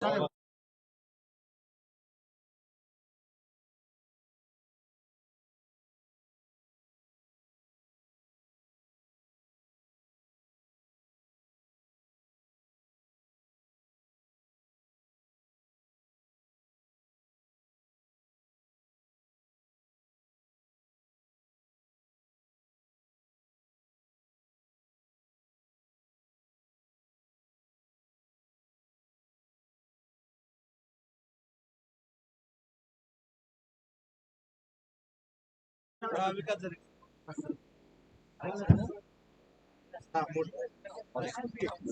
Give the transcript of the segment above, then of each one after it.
加油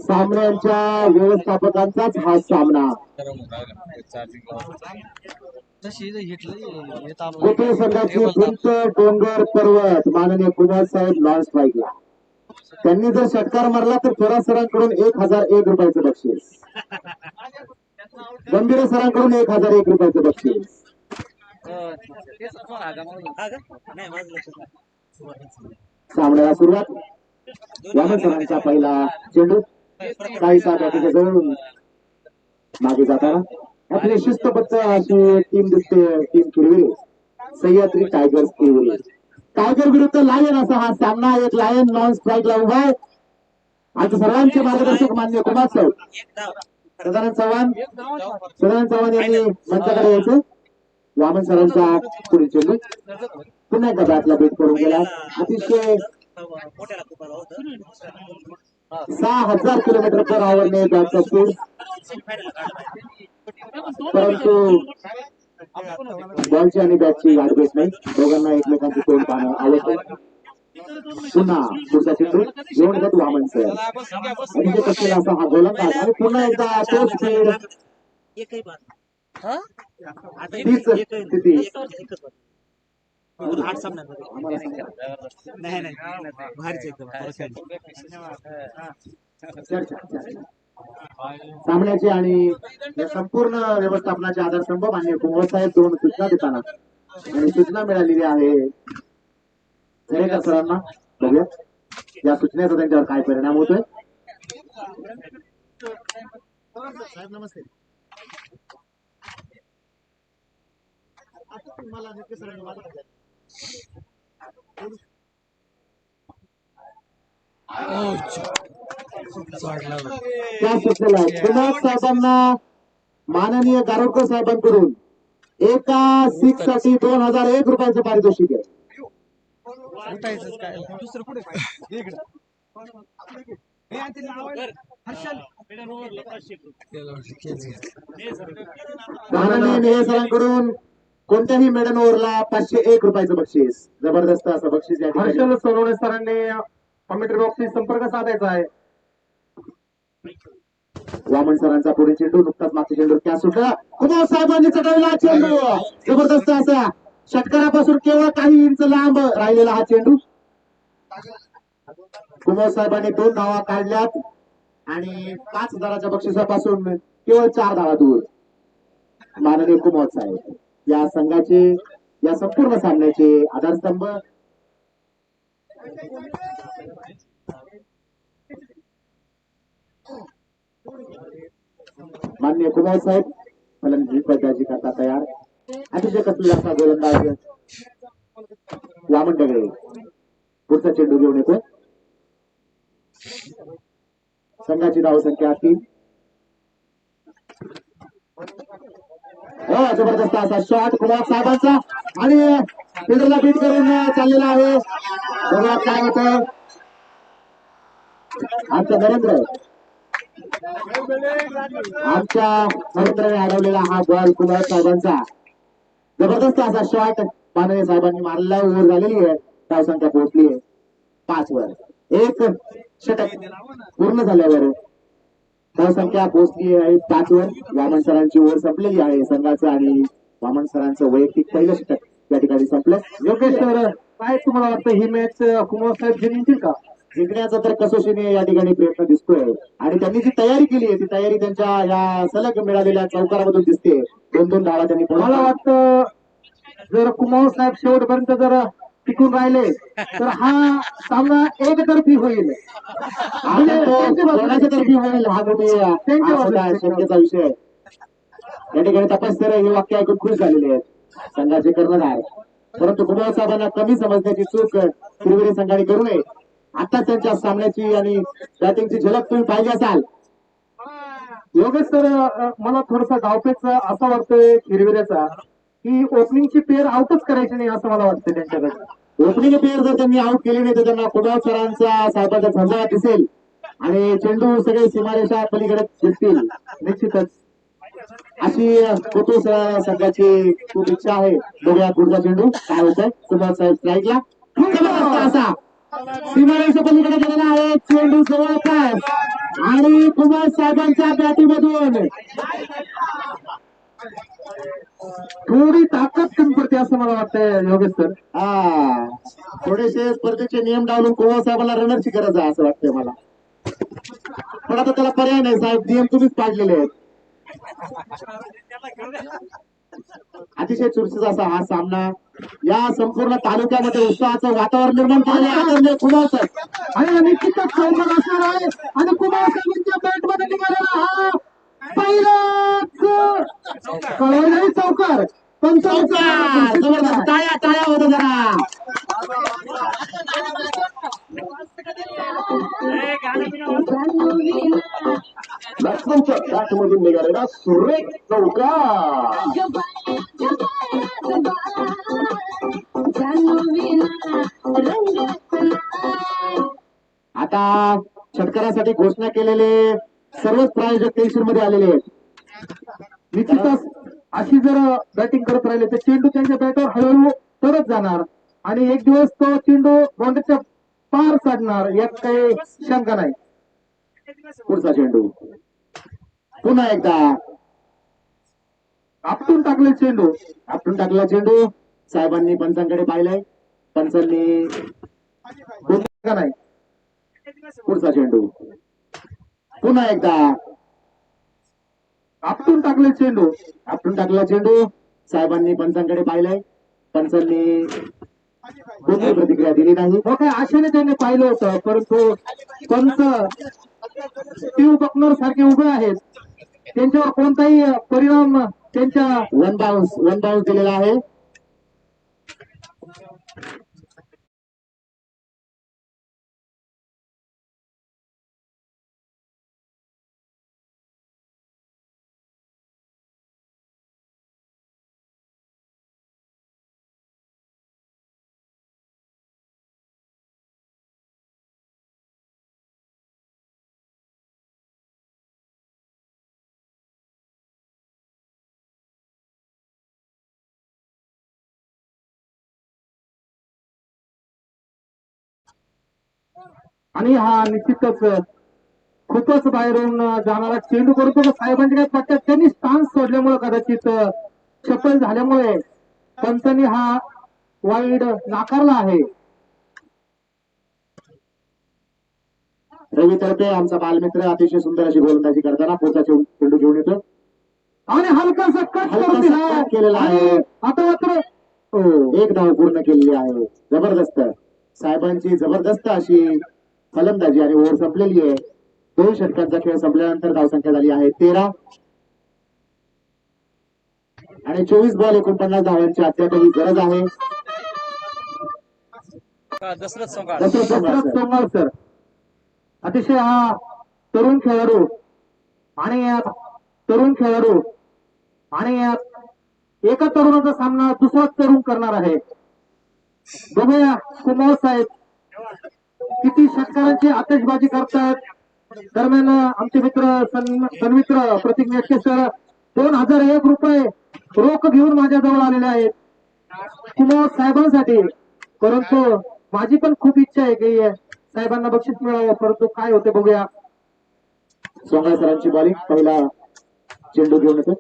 सामन्यांच्या व्यवस्थापकांचाच हा सामना. गोकुळ संघाची उंच डोंगर पर्वत? माननीय कुमार साहेब लॉन स्ट्राईकला त्यांनी जर षटकार मारला तर थोरा सरांकडून एक हजार एक रुपयाचं बक्षीस. गंभीर सरांकडून एक हजार एक रुपयाचं बक्षीस. सामन्याला सुरुवात. सरांचा पहिला चेंडू. काही जवळून मागे जाताना. आपली शिस्तबद्ध अशी टीम दिसते टीम फिरवी सह्याद्री टायगर्स फिरवी टायगर विरुद्ध लायन असा हा सामना. एक लायन नॉन स्ट्राईकला उभा आहे. आज सर्वांचे मार्गदर्शक मान्य कुमार साहेब. सदानंद चव्हाण. सदानंद चव्हाण यांनी मंचाकडे यायचं. वामन सरांचा पुढील चेंडू पुन्हा एकदा बॅटला भेट करून गेला. अतिशय सहा हजार किलोमीटर पर आवरने बॅटचा स्पीड परंतु बॉलची आणि बॅटची गाठ भेट नाही. दोघांना एकमेकांची तोंड पाहणं आवडतं. पुन्हा पुढचा चेंडू येऊन घेत वामन सर. म्हणजे जे असा हा गोलंदाज. आणि पुन्हा एकदा तो स्पीड तीच स्थिती आठ सामन्यांमध्ये नाही नाही. भारीच एकदम चर्चा चर्चा. सामन्याचे आणि या संपूर्ण व्यवस्थापनाचे आधारस्तंभ मान्य कुंवर साहेब दोन सूचना देताना. आणि सूचना मिळालेली आहे. दरेकर सरांना? बघूया या सूचनेचा त्यांच्यावर काय परिणाम होतोय? साहेब नमस्ते. नक्की साहेबांना माननीय गारोडकर साहेबांकडून एका सिक्ससाठी दोन हजार एक रुपयाचं पारितोषिक आहे. दुसरं हे माननीय नेहे सरांकडून कोणत्याही मेडन ओव्हरला पाचशे एक रुपयाचं बक्षीस. जबरदस्त असं बक्षीस या ठिकाणी. हर्षल सोनवणे सरांनी कॉमेंट्री बॉक्सशी संपर्क साधायचा आहे. वामन सरांचा पुढे चेंडू नुकताच मागचा चेंडू त्या सुटला कुमार साहेबांनी चढवला हा चेंडू. जबरदस्त असा. षटकारापासून केवळ काही इंच लांब राहिलेला हा चेंडू. कुमार साहेबांनी दोन धावा काढल्यात आणि पाच हजाराच्या बक्षिसापासून केवळ चार धावा दूर. माननीय कुमार साहेब. या संघाचे या संपूर्ण सामन्याचे आधारस्तंभ. मान्य कुमार साहेब फलंदाजी करता तयार. अतिशय कसलेला असा गोलंदाज. वामन डगळे पुढचा चेंडू घेऊन येतो संघाची धावसंख्या तीन हो जबरदस्त असा शॉट कुमार साहेबांचा. आणि फिल्डरला बीट करून चाललेला आहे. बघा काय होत आमच्या नरेंद्र. आमच्या नरेंद्रने अडवलेला हा बॉल कुमार साहेबांचा. जबरदस्त असा शॉट माननीय साहेबांनी मारला ओव्हर झालेली आहे. धावसंख्या पोहोचली आहे. पाच वर. एक षटक पूर्ण झाल्यावर धाव संख्या पोहोचली आहे पाच वर. वामन सरांची ओव्हर संपलेली आहे संघाचं आणि वामन सरांचं वैयक्तिक पहिलं षटक या ठिकाणी संपलं. योगेश सर काय तुम्हाला वाटतं ही मॅच कुमार साहेब जिंकतील का? जिंकण्याचा तर कसोशीने या ठिकाणी प्रयत्न दिसतोय. आणि त्यांनी जी तयारी केली आहे ती तयारी त्यांच्या या सलग मिळालेल्या चौकारामधून दिसते दोन दोन धावा त्यांनी मला वाटतं जर कुमार साहेब शेवटपर्यंत जर टिकून राहिले तर हा सामना एकतर्फी होईल. तर्फे होईल हा हा. शंकेचा विषय. या ठिकाणी तपासकर हे वाक्य ऐकून खुश झालेले आहेत. संघाचे कर्णधार परंतु कुमार साहेबांना कमी समजण्याची चूक त्रिवेणी संघाने करू नये. आता त्यांच्या सामन्याची आणि बॅटिंगची झलक तुम्ही पाहिली असाल. योगेश सर मला थोडासा डावपेच असा वाटतोय हिरविऱ्याचा की ओपनिंगची पेअर आउटच करायची नाही असं मला वाटतं त्यांच्याकडे ओपनिंग प्लेअर जर त्यांनी आउट केले नाही तर त्यांना कुणाल सरांचा साहेबांचा झंडा दिसेल. आणि चेंडू सगळे सीमारेषा पलीकडे दिसतील निश्चितच. अशी कुतू संघाची खूप इच्छा आहे. बघूया पुढचा चेंडू. काय होत आहे कुमार साहेब स्ट्राईकला असा. सीमारेषा पलीकडे गेलेला आहे. चेंडू जवळपास. आणि कुमार साहेबांच्या बॅटीमधून थोडी ताकद कमी पडते असं मला वाटतंय योगेश सर. हा. थोडेसे स्पर्धेचे नियम डावलून कुमार साहेबांना रनरची गरज आहे असं वाटतंय मला. पण आता त्याला पर्याय नाही साहेब नियम तुम्हीच पाडलेले आहेत. अतिशय चुरशीचा असा हा सामना. या संपूर्ण तालुक्यामध्ये उत्साहाचं वातावरण निर्माण आदरणीय कुमार साहेब. आणि निश्चितच चौकार असणार आहे आणि कुमार साहेबांच्या बॅटमध्ये निघालेला हा कळवणारी चौकार. पण चौकार! जबरदस्त टाळ्या टाळ्या होत्या जरा. निघालेला सुरेख चौकार. आता षटकारासाठी घोषणा केलेले सर्वच प्रायोजक टेन्शनमध्ये आलेले आहेत. निश्चितच अशी जर बॅटिंग करत राहिले तर चेंडू त्यांच्या बॅटवर हळूहळू तरच जाणार आणि एक दिवस तो चेंडू बाउंड्रीच्या पार साधणार यात काही शंका नाही. पुढचा चेंडू. पुन्हा एकदा. आपटून टाकले चेंडू. आपटून टाकला चेंडू. साहेबांनी पंचांकडे पाहिलाय. पंचांनी नाही? पुढचा चेंडू. पुन्हा एकदा. आपटून टाकले चेंडू. आपटून टाकला चेंडू. साहेबांनी पंचांकडे पाहिलंय. पंचांनी कोणती प्रतिक्रिया दिली नाही. आशेने त्यांनी पाहिलं होतं परंतु पंच टीव बकनोर सारखे उभे आहेत. त्यांच्यावर कोणताही परिणाम त्यांच्या वन बाउन्स वन बाउन्स दिलेला आहे. आणि हा निश्चितच खूपच बाहेरून जाणारा चेंडू करतो साहेबांच्या काय पट्ट्यात त्यांनी स्टान्स सोडल्यामुळे कदाचित चपल झाल्यामुळे पंचांनी हा वाईड नाकारला आहे रवी तर्फे आमचा बालमित्र अतिशय सुंदर अशी गोलंदाजी करताना पुढचा चेंडू घेऊन येतो आणि हलकासा कट केलेला आहे. आता मात्र हो. एक धाव पूर्ण केलेली आहे जबरदस्त साहेबांची जबरदस्त अशी फलंदाजी आणि ओव्हर संपलेली आहे. दोन षटकांचा खेळ संपल्यानंतर धावसंख्या झाली आहे. तेरा आणि चोवीस बॉल एकोणपन्नास धावांची अद्यापही गरज आहे. दशरथ सर. सोमवार सर. अतिशय हा तरुण खेळाडू आणि या तरुण खेळाडू आणि या एका तरुणाचा सामना दुसरा तरुण करणार आहे. बघूया कुमार साहेब. किती षटकारांची आतषबाजी करतात. दरम्यान आमचे मित्र सन्मित्र प्रतीक नेटके सर दोन हजार एक रुपये रोख घेऊन माझ्या जवळ आलेले आहेत. कुमार साहेबांसाठी. परंतु माझी पण खूप इच्छा आहे की साहेबांना बक्षीस मिळावं. परंतु काय होते बघूया. सोंगाळ सरांची बॉलिंग पहिला चेंडू घेऊन येतो.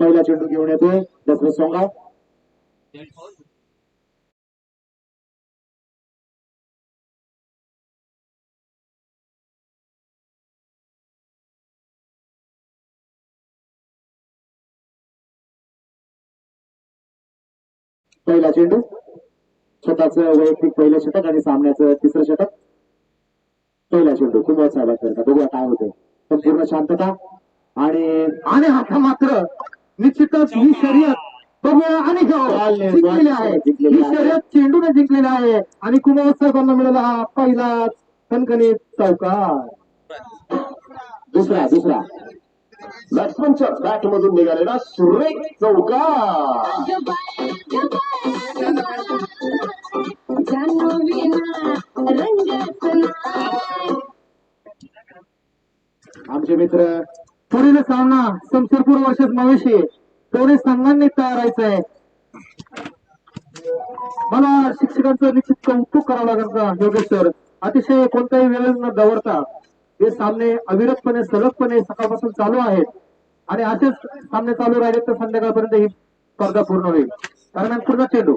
पहिला चेंडू घेऊन येतोय. दसरा सोंगाळ पहिला चेंडू. स्वतःच वैयक्तिक पहिलं षटक आणि सामन्याचं तिसरं षटक. पहिला चेंडू कुमार साहेबांकरता बघूया काय होतं संपूर्ण शांतता आणि आणि आता मात्र निश्चितच ही शर्यत बघूया आणि हो, जिंकलेली आहे. ही. शर्यत चेंडूने जिंकलेली आहे. आणि कुमार साहेबांना मिळाला हा पहिला खणखणीत चौकार. दुसरा दुसरा. बॅट्समनच्या बॅट मधून निघालेला सुरेख चौका आमचे मित्र पुढील सामना समसरपूर वर्षात मवेशी दोन्ही संघांनी तयार व्हायचंय. मला शिक्षकांचं निश्चित कौतुक करावं लागेल का योगेश सर अतिशय कोणत्याही वेळेस न दवडता हे सामने अविरतपणे सलगपणे सकाळपासून चालू आहेत. आणि असेच सामने चालू राहिले तर संध्याकाळपर्यंत ही स्पर्धा पूर्ण होईल. कारण पूर्ण चेंडू.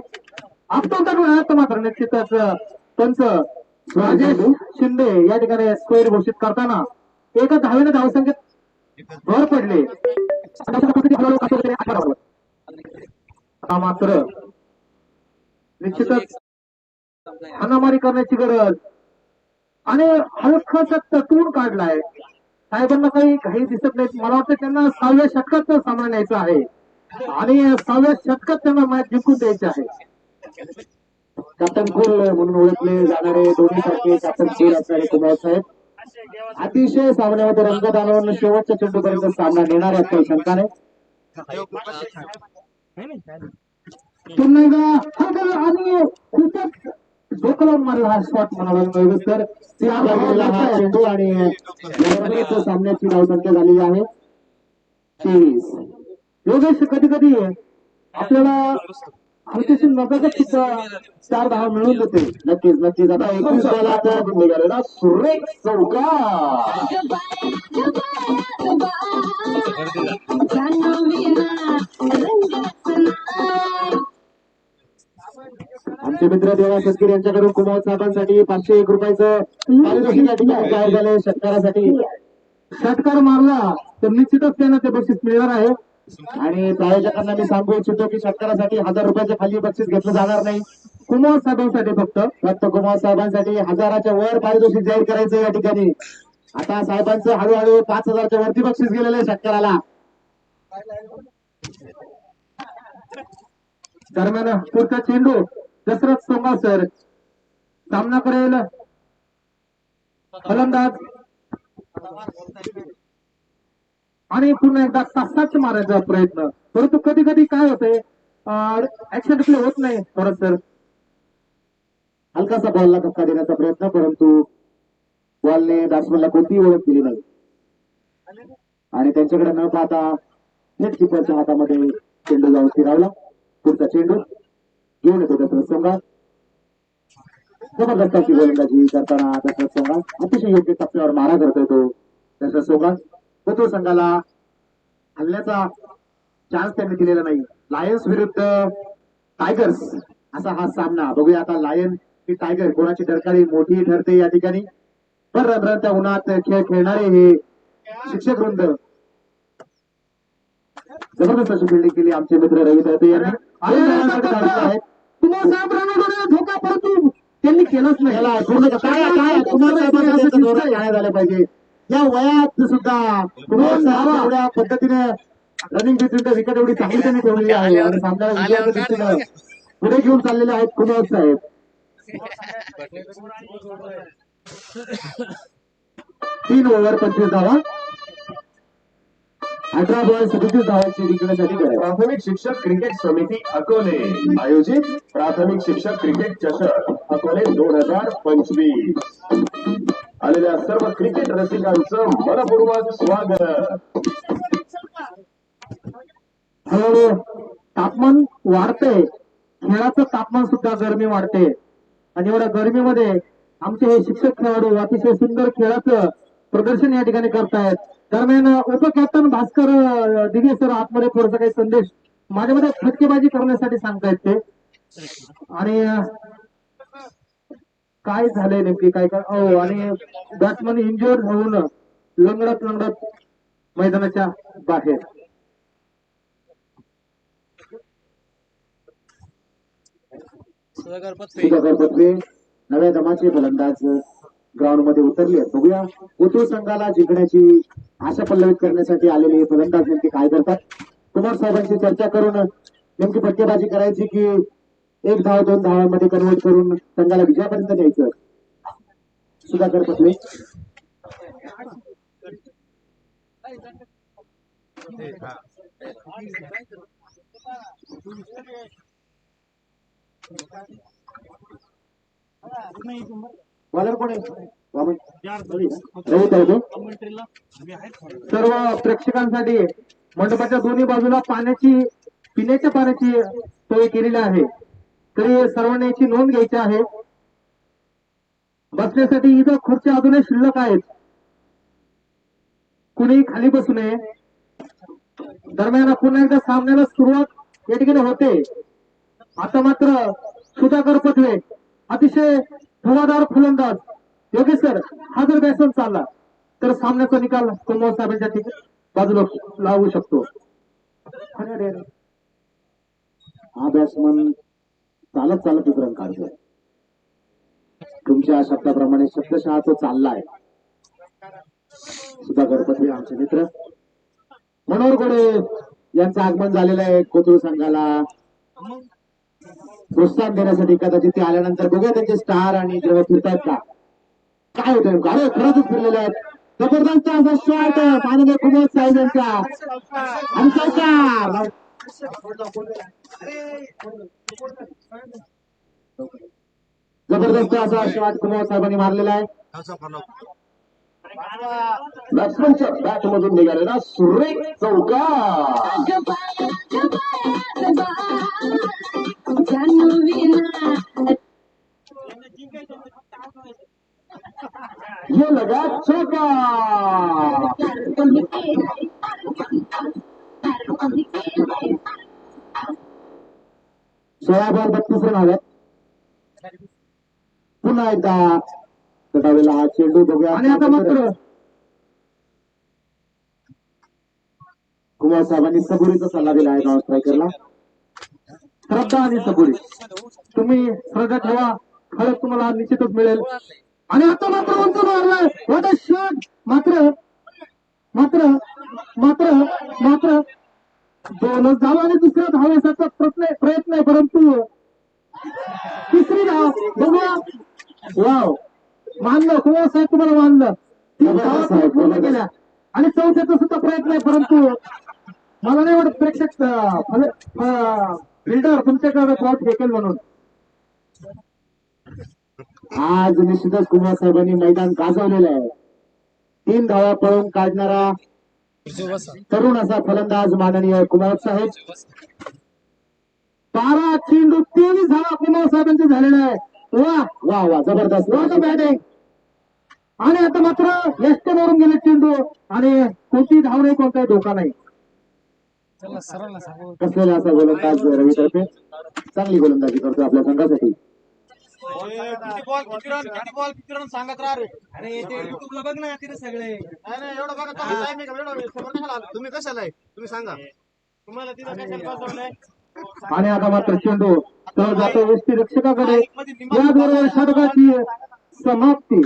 आपण मात्र निश्चितच पंच राजेश शिंदे या ठिकाणी स्क्वेअर घोषित करताना एका धावेने धावसंख्येत भर पडले. हा मात्र निश्चितच हानामारी करण्याची गरज आणि हलकासा तटवून काढलाय. साहेबांना काही काही दिसत नाही मला वाटतं त्यांना सहाव्या षटकात सामना न्यायचा आहे. आणि सहाव्या षटकात त्यांना मॅच जिंकून द्यायची आहे. कॅप्टन कुल म्हणून ओळखले जाणारे दोन्ही सारखे कॅप्टन कुल असणारे कुमार साहेब. अतिशय सामन्यामध्ये रंगत आणून शेवटच्या चेंडूपर्यंत सामना नेणार आहेत काही शंका नाही पुन्हा आणि खूपच डोकं लावून मारला हा शॉट म्हणाला सर त्या हा चेंडू आणि सामन्याची धावसंख्या झालेली आहे. तेवीस. योगेश कधी कधी आपल्याला हलकेशी नजरच सुद्धा चार दहा मिळून देते. नक्कीच नक्कीच. आता एकवीस निघालेला. सुरेख चौकार मित्र देवा शेतकरी यांच्याकडून कुमार साहेबांसाठी पाचशे एक रुपयाचं पारितोषिक या ठिकाणी जाहीर शेतकऱ्यासाठी. षटकार मारला तर निश्चितच त्यांना ते बक्षीस मिळणार आहे. आणि प्रायोजकांना मी सांगू इच्छितो की शेतकऱ्यासाठी हजार रुपयाच्या खाली बक्षीस घेतलं जाणार नाही. कुमार साहेबांसाठी फक्त फक्त कुमार साहेबांसाठी हजाराच्या वर पारितोषिक जाहीर करायचं या ठिकाणी. आता साहेबांचं हळूहळू पाच हजारच्या वरती बक्षीस गेलेलं आहे शेतकऱ्याला दरम्यान पुढचा चेंडू दशरथ सोंगा सर. सामना करेल. फलंदाज. आणि पुन्हा एकदा तासाच मारायचा प्रयत्न. परंतु कधी कधी काय होते? ऍक्शन होत नाही थोडं सर हलकासा बॉलला धक्का देण्याचा प्रयत्न परंतु बॉलने बॅट्समॅनला कोणतीही ओळख दिली नाही. आणि त्यांच्याकडे न पाहता नेट किपरच्या हातामध्ये चेंडू जाऊन फिरावला. पुढचा चेंडू. घेऊन येतो त्या प्रसंगात जबरदस्त अशी गोलंदाजी करताना त्या प्रसंगात अतिशय योग्य टप्प्यावर मारा करतोय तो प्रसंगात व तो संघाला हल्ल्याचा चान्स त्यांनी दिलेला नाही लायन्स विरुद्ध टायगर्स असा हा सामना बघूया आता लायन की टायगर कोणाची डरकाळी मोठी ठरते या ठिकाणी पण रनरनच्या उन्हात खेळ खेळणारे हे शिक्षक वृंद जबरदस्त अशी फिल्डिंग केली आमचे मित्र रवी दळते यांनी आहेत. कुमार साहेब राणाकडे धोका परंतु त्यांनी केलंच नाही. साहेबांना पाहिजे. या वयात सुद्धा कुमार साहेब एवढ्या पद्धतीने रनिंग विकेट एवढी चांगली त्यांनी ठेवलेली आहे. आणि सामन्याला पुढे घेऊन चाललेले आहेत कुमार साहेब? तीन ओव्हर पंचवीस धावा. अठरा बॉल सदतीस धावांची प्राथमिक शिक्षक क्रिकेट समिती अकोले. आयोजित प्राथमिक शिक्षक क्रिकेट चषक अकोले दोन हजार पंचवीस. आलेल्या सर्व क्रिकेट रसिकांचं मनपूर्वक स्वागत. हळूहळू तापमान वाढतंय. खेळाचं तापमान सुद्धा गरमी वाढते. आणि एवढ्या गरमीमध्ये आमचे हे शिक्षक खेळाडू अतिशय सुंदर खेळाचं प्रदर्शन या ठिकाणी करतायत. दरम्यान उपकॅप्टन भास्कर दिघे सर आतमध्ये थोडासा काही संदेश माझ्यामध्ये फटकेबाजी करण्यासाठी सांगतायत ते. आणि काय झालंय नेमकी? काय काय? हो आणि बॅट्समन इंजुअर्ड होऊन लंगडत लंगडत मैदानाच्या बाहेर. सुधाकर पत्रे नव्या दमाचे फलंदाज. ग्राउंडमध्ये उतरली आहे. बघूया. उतू संघाला जिंकण्याची आशा पल्लवित करण्यासाठी आलेले फलंदाज नेमके काय करतात? कुमार साहेबांशी चर्चा करून नेमकी फटकेबाजी करायची की एक धाव दोन धावांमध्ये कन्वर्ट करून संघाला विजयापर्यंत न्यायचं सुधाकर पटले. बॉलर सर्व प्रेक्षकांसाठी मंडपाच्या दोन्ही बाजूला पाण्याची पिण्याच्या पाण्याची सोय केलेली आहे. तरी सर्वांनी याची नोंद घ्यायची आहे. बसण्यासाठी इथं खुर्च्या अजूनही शिल्लक आहेत. कुणी खाली बसू नये. दरम्यान पुन्हा एकदा सामन्याला सुरुवात या ठिकाणी होते. आता मात्र सुधाकर पथवे अतिशय धुवाधार फलंदाज योगेश सर हा जर बॅसन चालला. तर सामन्याचा निकाल कुमार साहेबांच्या बाजूला लावू शकतो. हा बॅट्समन चालत चालत विक्रम काढतोय. तुमच्या शब्दाप्रमाणे शब्दशः तो चाललाय. सुधाकर पत्रे आमचे मित्र. मनोहर गोडे यांचं आगमन झालेलं आहे कोथरूड संघाला. प्रोत्साहन देण्यासाठी कदाचित ते आल्यानंतर बघूया त्यांचे स्टार आणि ग्रह फिरतात का. काय होतं अरे खरंच फिरलेले आहेत. जबरदस्त असा शॉट माननीय कुमार साहेब यांचा आणि चौकार जबरदस्त असा शॉट कुमार साहेबांनी मारलेला आहे. बॅट्समनच्या बॅट मधून निघालेला सुरेख चौकार. लगा चौका सोळा बॉल बत्तीस रन हव्यात पुन्हा एकदा गटावेला हा चेंडू बघूया. आणि आता मात्र कुमार साहेबांनी सबुरीचा सल्ला दिला आहे नॉन स्ट्रायकरला श्रद्धा आणि सबुरी. तुम्ही श्रद्धा ठेवा. खरंच तुम्हाला निश्चितच मिळेल. आणि आता मात्र उंच मारलाय वॉट शॉट मात्र मात्र मात्र मात्र. दोनच धाव आणि दुसऱ्या धावेसाठी प्रयत्न प्रयत्न आहे परंतु तिसरी धाव बघूया. वाव मानलं कुमार साहेब तुम्हाला मानलं? तीन धावा पूर्ण केल्या. आणि चौथ्याचा सुद्धा प्रयत्न आहे परंतु मला नाही वाटत प्रेक्षक बिल्डर तुमच्याकडे बॉट फेकेल म्हणून. आज निश्चितच कुमार साहेबांनी मैदान गाजवलेलं आहे. तीन धावा पळून काढणारा तरुण असा फलंदाज माननीय कुमार साहेब. बारा चेंडू तेवीस धावा कुमार साहेबांचे झालेले आहे वा वा वा जबरदस्त. वा बॅटिंग आणि आता मात्र एसटे मारून गेले चेंडू. आणि कोणती धाव नाही कोणताही धोका नाही. कसलेला असा गोलंदाज रवी तर्फे चांगली गोलंदाजी करतो आपल्या संघासाठी. किती बॉल किती रन किती बॉल किती रन सांगत राहा रे. अरे ते युट्यूबला बघ ना तिथे सगळे. नाही नाही एवढं बघा तुम्ही time आहे का? एवढं समोर कशाला आला? तुम्ही कशाला आहे? तुम्ही सांगा. तुम्हाला तिथं कशाला बसवलंय? आणि आता मात्र चेंडू तर जातो एसटी रक्षकाकडे याचबरोबर षटकाची समाप्ती.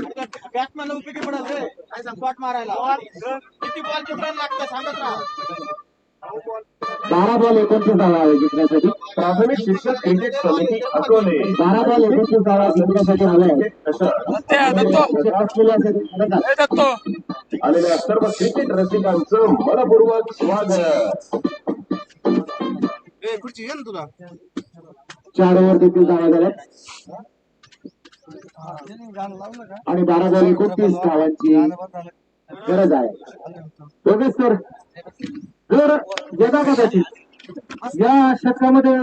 बॅट्समॅनला उपयोगी पडत रे. काय स्पॉट मारायला. किती बॉल किती रन लागतं सांगत राहा. बारा बॉल एकोणतीस धावा आहे जिंकण्यासाठी. प्राथमिक शिक्षक क्रिकेट समिती अकोले. बारा बॉल एकोणतीस धावा जिंकण्यासाठी फलंदाज. आलेल्या सर्व क्रिकेट रसिकांचं मनपूर्वक स्वागत. तुला. चार ओव्हर देखील धावा झाल्यात. आणि बारा बॉल एकोणतीस धावांची गरज आहे. योगेश सर. जर यदा कदाचित. या षटकामध्ये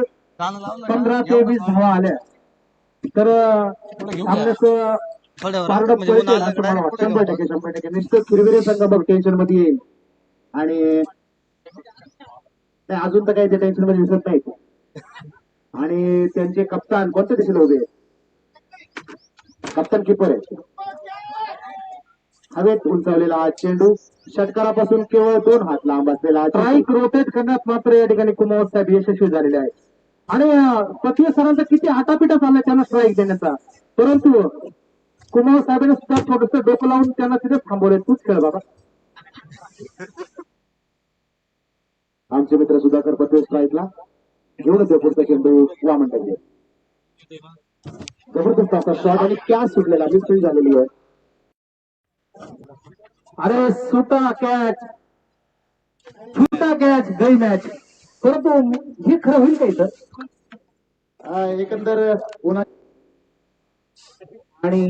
पंधरा ते वीस धावा आल्या. तर वाटतं. शंभर टक्के शंभर टक्के. निश्चित किरविरे संघ बघ टेन्शनमध्ये येईल. आणि नाही, अजून तर काही ते टेन्शनमध्ये दिसत नाहीत. आणि त्यांचे कप्तान कोणत्या दिशेला उभे? आहेत? कप्तान किपर आहे हवेत उंचावलेला हा चेंडू. षटकारापासून केवळ दोन हात लांब असलेला चेंडू. स्ट्राईक रोटेट करण्यात मात्र या ठिकाणी कुमार साहेब यशस्वी झालेले आहेत. आणि पतीय सरांचा किती आटापिटा चाललाय त्यांना स्ट्राईक देण्याचा? परंतु कुमार साहेबांनी सुद्धा थोडस डोकं लावून त्यांना तिथेच थांबवले तूच खेळ बाबा. आमचे मित्र सुधाकर पटेल स्ट्राईकला घेऊन येतो पुढचा चेंडू वामन टक्के जबरदस्त असा शॉट आणि कॅच सुटलेला. मिस्टेक झालेली आहे. अरे सुटा कॅच सुटा कॅच गई मॅच परंतु हे खरं होईल का इथं? एकंदर उन्हा आणि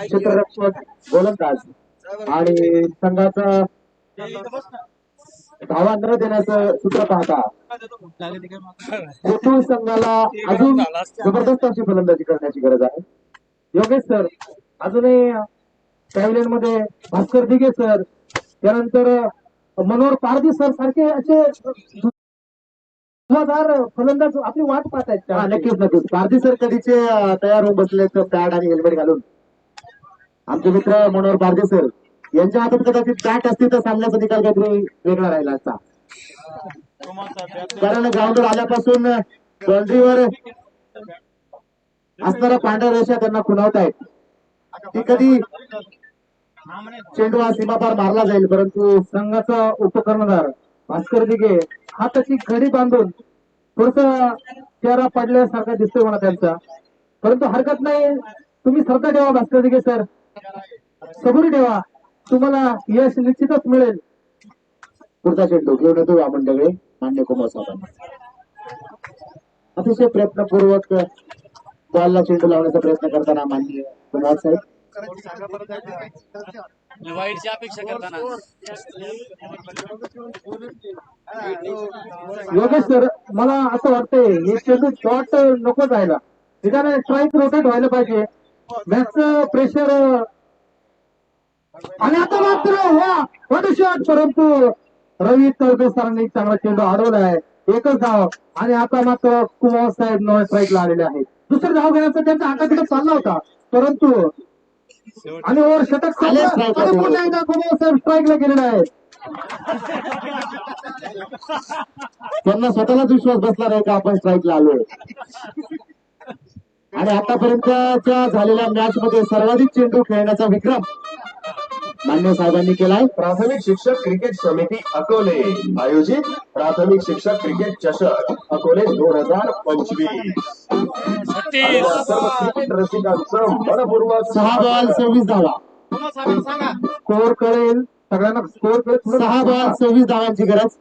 क्षेत्ररक्षक गोलंदाज आणि संघाचा धावा न देण्याचं सूत्र पाहता कोथरूड संघाला अजून जबरदस्त अशी फलंदाजी करण्याची गरज आहे? योगेश सर अजूनही पॅव्हलियनमध्ये भास्कर दिघे सर त्यानंतर मनोहर पारदी सर सारखे असे फलंदाज आपली वाट पाहत आहेत हा, नक्कीच नक्कीच. पारदी सर कधीचे तयार होऊन बसले पॅड आणि हेल्मेट घालून. आमचे मित्र मनोहर पारदी सर यांच्या हातात कदाचित बॅट असते तर सामन्याचा निकाल काहीतरी वेगळा राहिला असता कारण ग्राउंडवर आल्यापासून बाउंड्रीवर असणारा पांढऱ्या रेषा त्यांना खुणावत आहेत ती कधी चेंडू हा सीमापार मारला जाईल परंतु संघाचा उपकर्णधार भास्कर दिघे हाताची घडी बांधून थोडस चेहरा पडल्यासारखा दिसतोय मला त्यांचा. परंतु हरकत नाही. तुम्ही श्रद्धा ठेवा भास्कर दिघे सर. सबुरी ठेवा. तुम्हाला यश निश्चितच मिळेल. पुढचा चेंडू घेऊन येतो आपण डगळे मान्य कुमार साहेबांना अतिशय प्रयत्नपूर्वक बॉलला चेंडू लावण्याचा प्रयत्न करताना मान्य कुमार साहेब. वाईटची अपेक्षा करताना. योगेश सर मला असं वाटतंय हे चेंडू शॉर्ट नको जायला. निदान स्ट्राईक रोटेट व्हायला पाहिजे. मॅचचं प्रेशर आणि आता मात्र वा शॉट परंतु रवी तळबे सरांनी चांगला चेंडू अडवला आहे एकच धाव आणि आता मात्र कुमार साहेब नव्या स्ट्राईकला आलेले आहेत. दुसरं धाव घेण्याचा त्यांचा हाताकडे चालला होता. परंतु आणि ओव्हर षटक ला पुन्हा एकदा कुमार साहेब स्ट्राईकला गेलेले आहेत त्यांना स्वतःलाच विश्वास बसला नाही का आपण स्ट्राईकला आलोय? आणि आतापर्यंतच्या झालेल्या मॅच मध्ये सर्वाधिक चेंडू खेळण्याचा विक्रम मान्य साहेबांनी केलाय. प्राथमिक शिक्षक क्रिकेट समिती अकोले. आयोजित प्राथमिक शिक्षक क्रिकेट चषक अकोले दोन हजार पंचवीस. क्रिकेट रसिकांचं मनपूर्वक सहा बॉल सव्वीस धावा. स्कोअर कळेल. सगळ्यांना स्कोअर कळेल. सहा बॉल सव्वीस धावांची गरज.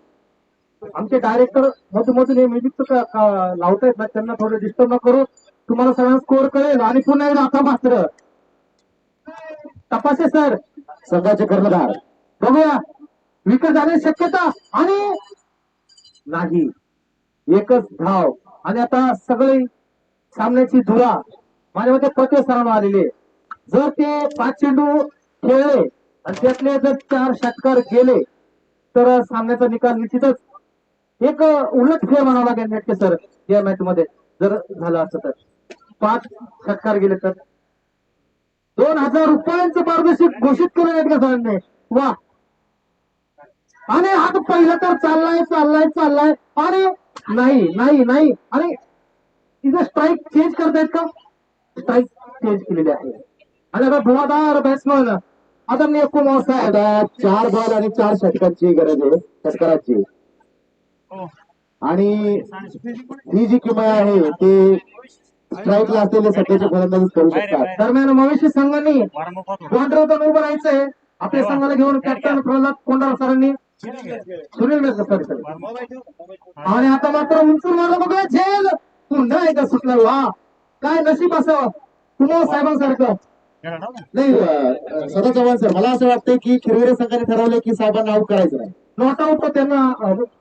आमचे डायरेक्टर मधून मधून हे म्युझिक लावतायत ना त्यांना थोडं डिस्टर्ब न करू. तुम्हाला सगळ्यांना स्कोअर कळेल. आणि पुन्हा एकदा आता मात्र. तपासे सर. संघाचे कर्णधार. बघूया. विकेट जाण्याची शक्यता आणि नाही. एकच धाव. आणि आता सगळी सामन्याची धुरा माझ्या मते पते सरांना आलेले जर ते पाच चेंडू खेळले आणि त्यातले जर चार षटकार गेले तर सामन्याचा निकाल निश्चितच एक उलट खेळ म्हणावा लागेल नेटके सर या मॅच मध्ये. जर झालं असतं तर. पाच षटकार गेले तर. दोन हजार रुपयांचं पारितोषिक घोषित केलं नेटके सरांनी? वा. आणि आता पहिला तर चाललाय चाललाय चाललाय. आणि नाही नाही नाही. आणि तिथं स्ट्राईक चेंज करतायत का? स्ट्राईक चेंज केलेली आहे. आणि आता धुवाधार बॅट्समन आदरणीय कुमार साहेब आता चार बॉल आणि चार षटकांची गरज आहे. षटकाराची आणि ही जी किमया आहे ते स्ट्राईकला असलेले सध्याचे फलंदाजी करू शकतात. दरम्यान मवेशी संघांनी बॉर्डर उभं राहायचंय. आपल्या संघाला घेऊन कॅप्टन प्रल्हाद कोंडार सरांनी सुनील मेहता सर सर आणि आता मात्र उंचून मारलं बघा झेल. पुन्हा एकदा सुटलं. वा. काय नशीब असावं कुमार साहेबांसारखं. नाही सदा चव्हाण सर मला असं वाटतं की खिरवेरे संघाने ठरवलं की साहेबांना आऊट करायचं नाही. नॉट आउट तर त्यांना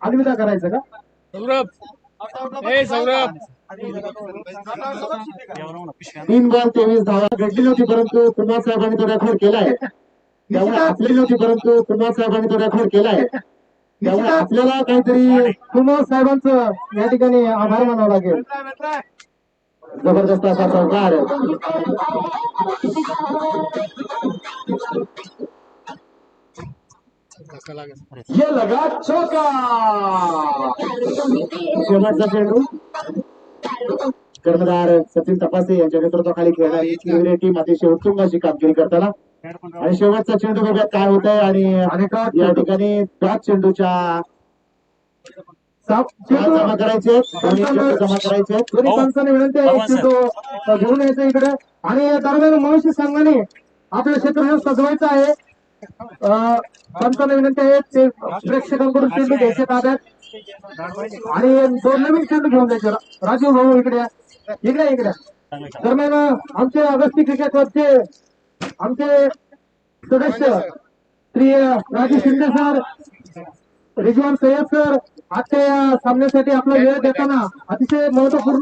अलविदा करायचं का? सौरभ. ए सौरभ. तीन बॉल तेवीस धावा घडली नव्हती परंतु कुमार साहेबांनी तो रेकॉर्ड केलाय. त्यामुळे आपली नव्हती परंतु कुमार साहेबांनी तो रेकॉर्ड केलाय. त्यामुळे आपल्याला काहीतरी कुमार साहेबांचं या ठिकाणी आभार मानावं लागेल. जबरदस्त असा चौकार. ये लगा चौका शेवटचा चेंडू. कर्णधार सचिन तपासे यांच्या नेतृत्वाखाली खेळणारी टीम अतिशय उत्तुंग अशी कामगिरी करताना. आणि शेवटचा चेंडू बघूयात काय होत आहे आणि या ठिकाणी डॉट चेंडूच्या सा- जमा करायचे जमा करायचे दोन्ही पंचांनी विनंती आहे. चेंडू घेऊन यायचं इकडे. आणि या दरम्यान मनुष्य संघाने आपलं क्षेत्र सजवायचं आहे. पंचांना विनंती आहे ते प्रेक्षकांकडून चेंडू घ्यायचे ताब्यात आणि दोन नवीन चेंडू घेऊन जायचं. राजीव भाऊ इकडे इकडे इकडे दरम्यान आमचे अगस्ती क्रिकेट क्लबचे आमचे सदस्य श्री राजू शिंदे सर रिजवान सय्यद सर आजच्या या सामन्यासाठी आपला वेळ देताना अतिशय महत्त्वपूर्ण